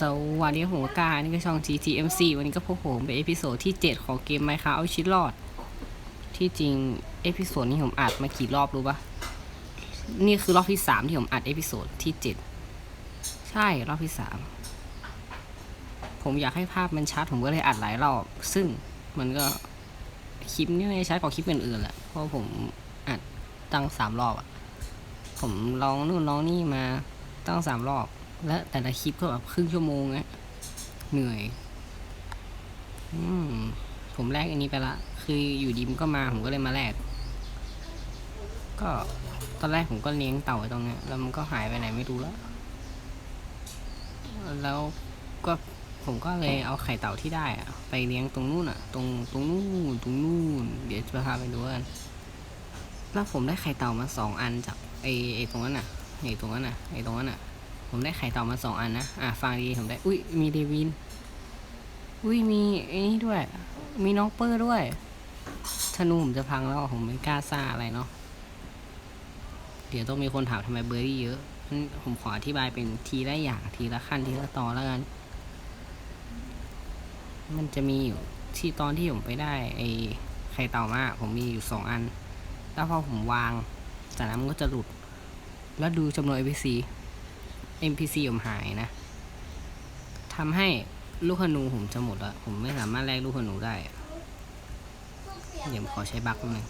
สวัสดีผมกานี่ก็ช่อง GTMC วันนี้ก็พบผมเป็นเอพิโซดที่ 7 ของเกม Minecraft เอาชีวิตรอด ที่จริงเอพิโซดนี้ผมอัดมากี่รอบรู้ปะนี่คือรอบที่ 3 ที่ผมอัดเอพิโซดที่ 7 ใช่รอบที่ 3 ผมอยากให้ภาพมันชัด ผมก็เลยอัดหลายรอบ ซึ่งมันก็คลิปนี้ไม่ชัดกว่าคลิปอื่นๆแหละ เพราะผมอัดตั้งสามรอบอะผมลองนู่นลองนี่มาตั้งสามรอบ และแต่ละคลิปก็แบบครึ่งชั่วโมงอะเหนื่อยอืมผมแลกอันนี้ไปละ คืออยู่ดีมก็มาผมก็เลยมาแลก ก็ตอนแรกผมก็เลี้ยงเต่าไว้ตรงเนี้ยแล้วมันก็หายไปไหนไม่รู้แล้ว แล้วก็ผมก็เลยเอาไข่เต่าที่ได้อะไปเลี้ยงตรงนู้นอะตรงตรงนู้นตรงนู้นเดี๋ยวจะพาไปดูกันแล้วผมได้ไข่เต่ามาสองอันจากไอไอตรงนั้นน่ะไอตรงนั้นน่ะไอตรงนั้นน่ะ ผมได้ไข่เต่ามาสองอันนะ อะฟังดีผมได้ อุ้ยมีเดวิน อุ้ยมีไอ้นี่ด้วย มีน้องเปอร์ด้วยธนูผมจะพังแล้วผมไม่กล้าซ่าอะไรเนาะ เดี๋ยวต้องมีคนถามทำไมเบอร์รี่เยอะผมขออธิบายเป็นทีละอย่างทีละขั้นทีละตอนแล้วกัน มันจะมีอยู่ที่ตอนที่ผมไปได้ไอ้ไข่เต่ามาผมมีอยู่สองอัน แล้วพอผมวางจากนั้นมันก็จะหลุด แล้วดูจำนวน NPC NPC ผมหายนะทำให้ลูกธนูผมจะหมดแล้ว ผมไม่สามารถแลกลูกธนูได้เดี๋ยวผมขอใช้บัคแป๊บนึง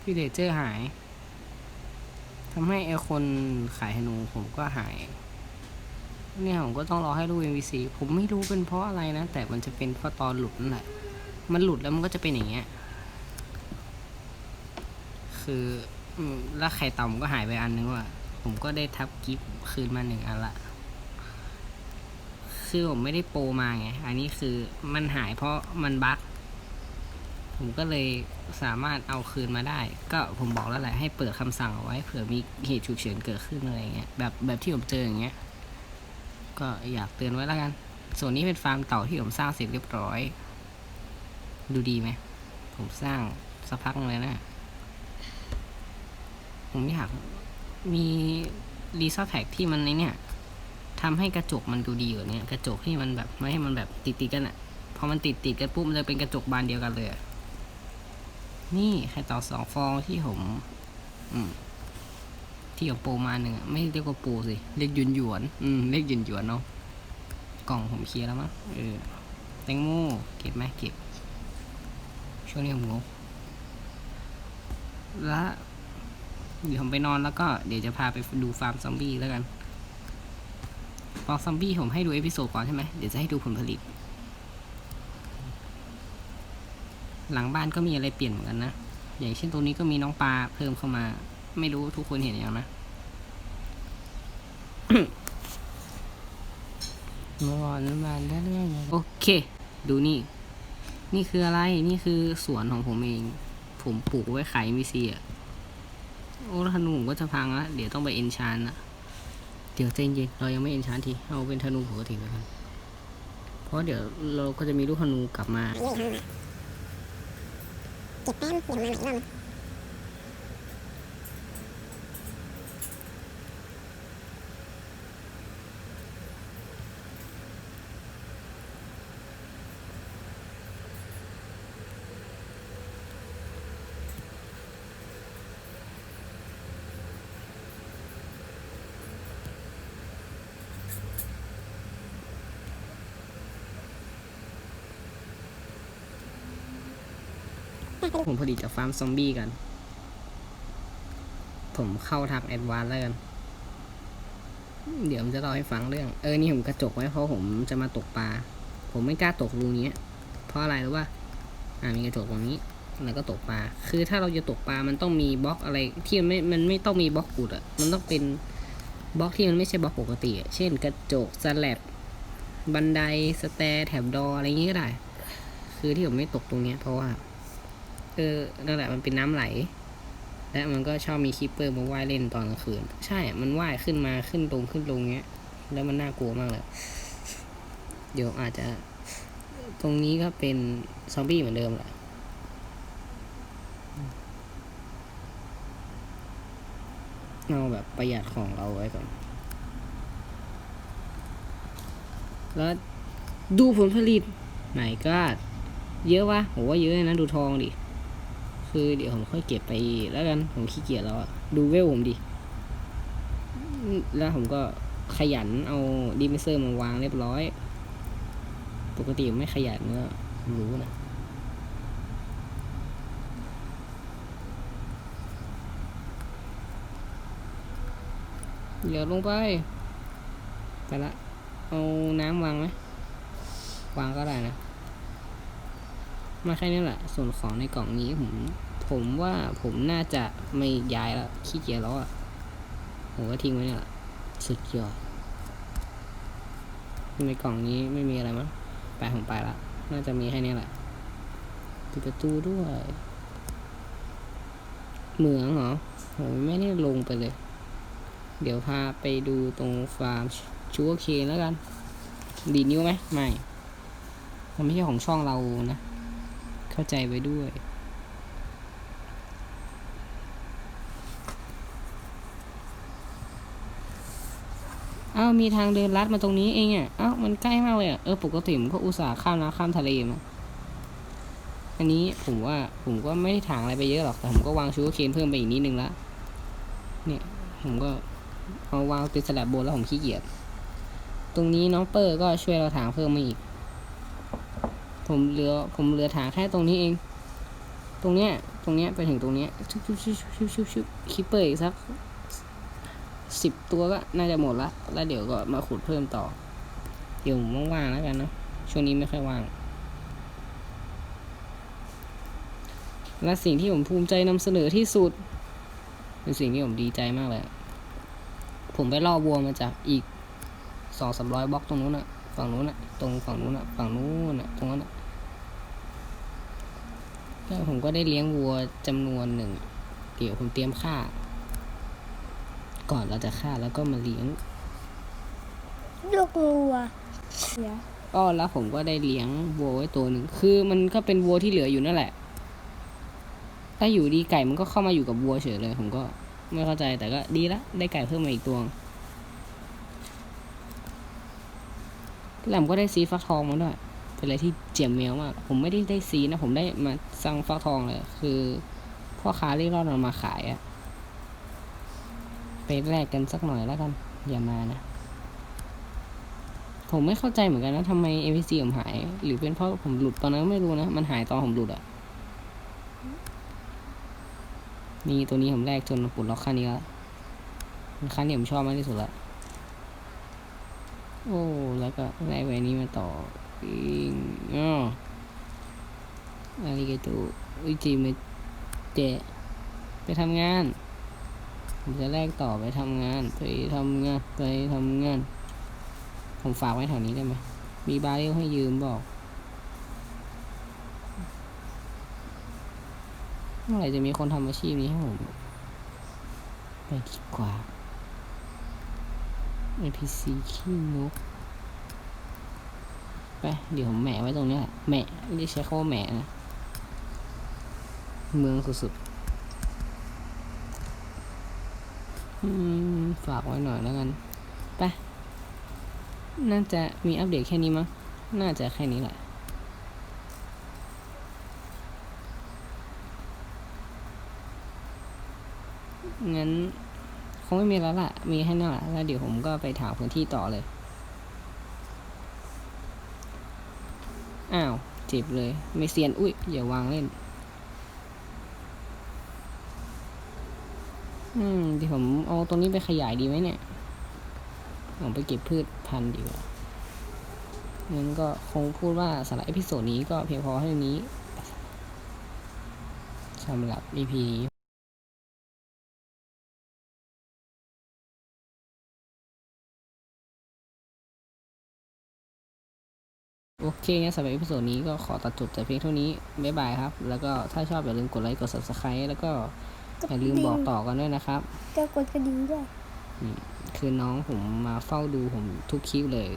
พี่เดเจอร์หายทำให้ไอคนขายธนูผมก็หาย เนี่ยผมก็ต้องรอให้ลูก NPC ผมไม่รู้เป็นเพราะอะไรนะ แต่มันจะเป็นเพราะตอนหลุดนั่นแหละ มันหลุดแล้วมันก็จะเป็นอย่างเงี้ย คือ อืมแล้วไข่เต่ามันก็หายไปอันนึงว่ะ ผมก็ได้ทับกิฟต์คืนมาหนึ่งอันละ คือผมไม่ได้โปรมาไง อันนี้คือมันหายเพราะมันบั๊กผมก็เลยสามารถเอาคืนมาได้ ก็ผมบอกแล้วแหละให้เปิดคำสั่งเอาไว้เผื่อมีเหตุฉุกเฉินเกิดขึ้นอะไรเงี้ย แบบแบบที่ผมเจออย่างเงี้ย ก็อยากเตือนไว้แล้วกัน ส่วนนี้เป็นฟาร์มเต่าที่ผมสร้างเสร็จเรียบร้อย ดูดีไหม ผมสร้างสักพักเลยนะ ผมอยากมีรีซอสแท็กที่มันในเนี่ยทำให้กระจกมันดูดีกว่านี้กระจกที่มันแบบไม่ให้มันแบบติดติดๆกันอะพอมันติดติดๆกันปุ๊บมันจะเป็นกระจกบานเดียวกันเลย นี่ไข่เต่าสองฟองที่ผม อืม ที่ผมโปรมาหนึ่งอะไม่เรียกว่าโปรสิเรียกหยวนหยวนอืมเรียกหยวนหยวนเนาะกล่องผมเคลียร์แล้วมั้งเออแตงโมเก็บไหมเก็บช่วงนี้ผมงแล้ว เดี๋ยวผมไปนอนแล้วก็เดี๋ยวจะพาไปดูฟาร์มซอมบี้แล้วกันฟาร์มซอมบี้ผมให้ดูเอพิโซดก่อนใช่ไหมเดี๋ยวจะให้ดูผลผลิต หลังบ้านก็มีอะไรเปลี่ยนเหมือนกันนะ อย่างเช่นตรงนี้ก็มีน้องปลาเพิ่มเข้ามา ไม่รู้ทุกคนเห็นยังนะมอนมาได้เรื่องโอเค ดูนี่ นี่คืออะไร นี่คือสวนของผมเอง ผมปลูกไว้ขายมีซีอะ โอ้ธนูผมก็จะพังละเดี๋ยวต้องไปเอนชานละเดี๋ยวใจเย็นเรายังไม่เอนชานทีเอาเป็นธนูปกติแล้วกันเพราะเดี๋ยวเราก็จะมีลูกธนูกลับมาเก็บแต้มเดี๋ยวมาหม่อีกรอบ นึงผมผลิตจากฟาร์มซอมบี้กัน ผมเข้าทางแอดวานซ์แล้วกัน เดี๋ยวผมจะเล่าให้ฟังเรื่อง เออ นี่ผมกระจกไว้เพราะผมจะมาตกปลา ผมไม่กล้าตกรูนี้ เพราะอะไรรู้ป่ะอ่ามีกระจกตรงนี้ แล้วก็ตกปลา คือถ้าเราจะตกปลา มันต้องมีบล็อกอะไร ที่มันไม่ มันไม่ต้องมีบล็อกกุดอะมันต้องเป็นบล็อกที่มันไม่ใช่บล็อกปกติเช่น กระจกสแลบบันไดสแตแถบดออะไรอย่างงี้ก็ได้ คือที่ผมไม่ตกตรงนี้เพราะว่า เออนั่นแหละมันเป็นน้ำไหล และมันก็ชอบมีคีปเปอร์มาว่ายเล่นตอนกลางคืน ใช่ มันว่ายขึ้นมาขึ้นลงขึ้นลงเงี้ย แล้วมันน่ากลัวมากเลย เดี๋ยวอาจจะ ตรงนี้ก็เป็นซอมบี้เหมือนเดิมแหละเอาแบบประหยัดของเราไว้ก่อน แล้วดูผลผลิตไหนก็เยอะวะผมว่าเยอะนะดูทองดิ คือเดี๋ยวผมค่อยเก็บไปแล้วกันผมขี้เกียจแล้วอะดูเวลผมดิ แล้วผมก็ขยันเอาดีมิเซอร์มาวางเรียบร้อย ปกติผมไม่ขยันก็รู้นะเดี๋ยวลงไป ไปละ เอาน้ำวางไหม วางก็ได้นะ มาแค่นี้แหละ ส่วนของในกล่องนี้ผม ผมว่าผมน่าจะไม่ย้ายแล้วขี้เกียจแล้วอะผมก็ทิ้งไว้เนี่ยแหละสุดยอดในกล่องนี้ไม่มีอะไรมั้งไปผมไปละน่าจะมีแค่นี้แหละปิดประตูด้วยเหมืองเหรอผมไม่ได้ลงไปเลย เดี๋ยวพาไปดูตรงฟาร์มชูเกอร์เคนแล้วกัน ดีนิ้วไหมไม่ มันไม่ใช่ของช่องเรานะ เข้าใจไว้ด้วย อ้าวมีทางเดินลัดมาตรงนี้เองอะอ้าวมันใกล้มากเลยอะ เออปกติผมก็อุตส่าห์ข้ามน้ำข้ามทะเลมาอันนี้ผมว่าผมก็ไม่ได้ถางอะไรไปเยอะหรอก แต่ผมก็วางชูเกอร์เคนเพิ่มไปอีกนิดนึงละ เนี่ยผมก็เอาวางติดสลับบนแล้วผมขี้เกียจ ตรงนี้น้องเปอร์ก็ช่วยเราถางเพิ่มมาอีก ผมเหลือผมเหลือถางแค่ตรงนี้เอง ตรงเนี้ย ตรงเนี้ยไปถึงตรงเนี้ยชุบชุบชุบชุบชุบชุบคิปเปอร์อีกสักสิบตัวก็น่าจะหมดละ แล้วเดี๋ยวก็มาขุดเพิ่มต่อ เดี๋ยวผมว่างๆแล้วกันเนอะช่วงนี้ไม่ค่อยว่าง และสิ่งที่ผมภูมิใจนำเสนอที่สุด เป็นสิ่งที่ผมดีใจมากเลย ผมไปล่อวัวมาจากอีกสองสามร้อยบล็อกตรงนู้นอะฝั่งนู้นอะตรงฝั่งนู้นอะฝั่งนู้นอะตรงนั้นอะ แล้วผมก็ได้เลี้ยงวัวจำนวนหนึ่ง เดี๋ยวผมเตรียมฆ่า ก่อนเราจะฆ่าแล้วก็มาเลี้ยงลูกงูอะเดี๋ยวก็แล้วผมก็ได้เลี้ยงวัวไว้ตัวหนึ่ง คือมันก็เป็นวัวที่เหลืออยู่นั่นแหละ ถ้าอยู่ดีไก่มันก็เข้ามาอยู่กับวัวเฉยเลย ผมก็ไม่เข้าใจแต่ก็ดีละ ได้ไก่เพิ่มมาอีกตัวแล้วผมก็ได้ซีฟักทองมาด้วย เป็นอะไรที่เจียมเมียวมาก ผมไม่ได้ได้ซีนะ ผมได้มาสั่งฟักทองเลย คือพ่อค้าเรียกราเรามาขายอะไปแลกกันสักหน่อยแล้วกัน อย่ามานะ ผมไม่เข้าใจเหมือนกันนะทำไม NPC ผมหาย หรือเป็นเพราะผมหลุดตอนนั้นไม่รู้นะ มันหายตอนผมหลุดอะนี่ตัวนี้ผมแรกจนปลดล็อกขั้นนี้แล้วมันนที่ผมชอบมากที่สุดละโอ้ แล้วก็แรกไว้นี้มาต่อ อีกอ๋ออาริเกโตอุจิเมเจไปทำงาน ผมจะแลกต่อไปทำงาน ไปทำงาน ไปทำงาน ผมฝากไว้แถวนี้ได้ไหม มีบาเรลให้ยืมบอกเมื่อไหร่จะมีคนทำอาชีพนี้ให้ผม ไปดีกว่า NPC ขี้นก ไป เดี๋ยวผมแหมไว้ตรงนี้แหละแหมะไม่ใช้คำว่าแหมนะ เมืองสุดๆฝากไว้หน่อยแล้วกัน ไป น่าจะมีอัปเดตแค่นี้มั้ง น่าจะแค่นี้แหละงั้นคงไม่มีแล้วล่ะ มีแค่นั้นแหละแล้วเดี๋ยวผมก็ไปถามพื้นที่ต่อเลย อ้าว เจ็บเลย ไม่เซียน อุ้ย อย่าวางเล่น อืมเดี๋ยวผมเอาตรงนี้ไปขยายดีไหมเนี่ยผมไปเก็บพืชพันธุ์ดีกว่างั้นก็คงพูดว่าสำหรับเอพิโซดนี้ก็เพียงพอเท่านี้สำหรับ EP นี้ โอเคงั้นสำหรับเอพิโซดนี้ก็ขอตัดจบแต่เพียงเท่านี้ บ๊ายบายครับ แล้วก็ถ้าชอบอย่าลืมกดไลค์ กด subscribe แล้วก็อย่าลืมบอกต่อกันด้วยนะครับก็กดกระดิ่งด้วยคือน้องผมมาเฝ้าดูผมทุกคลิปเลย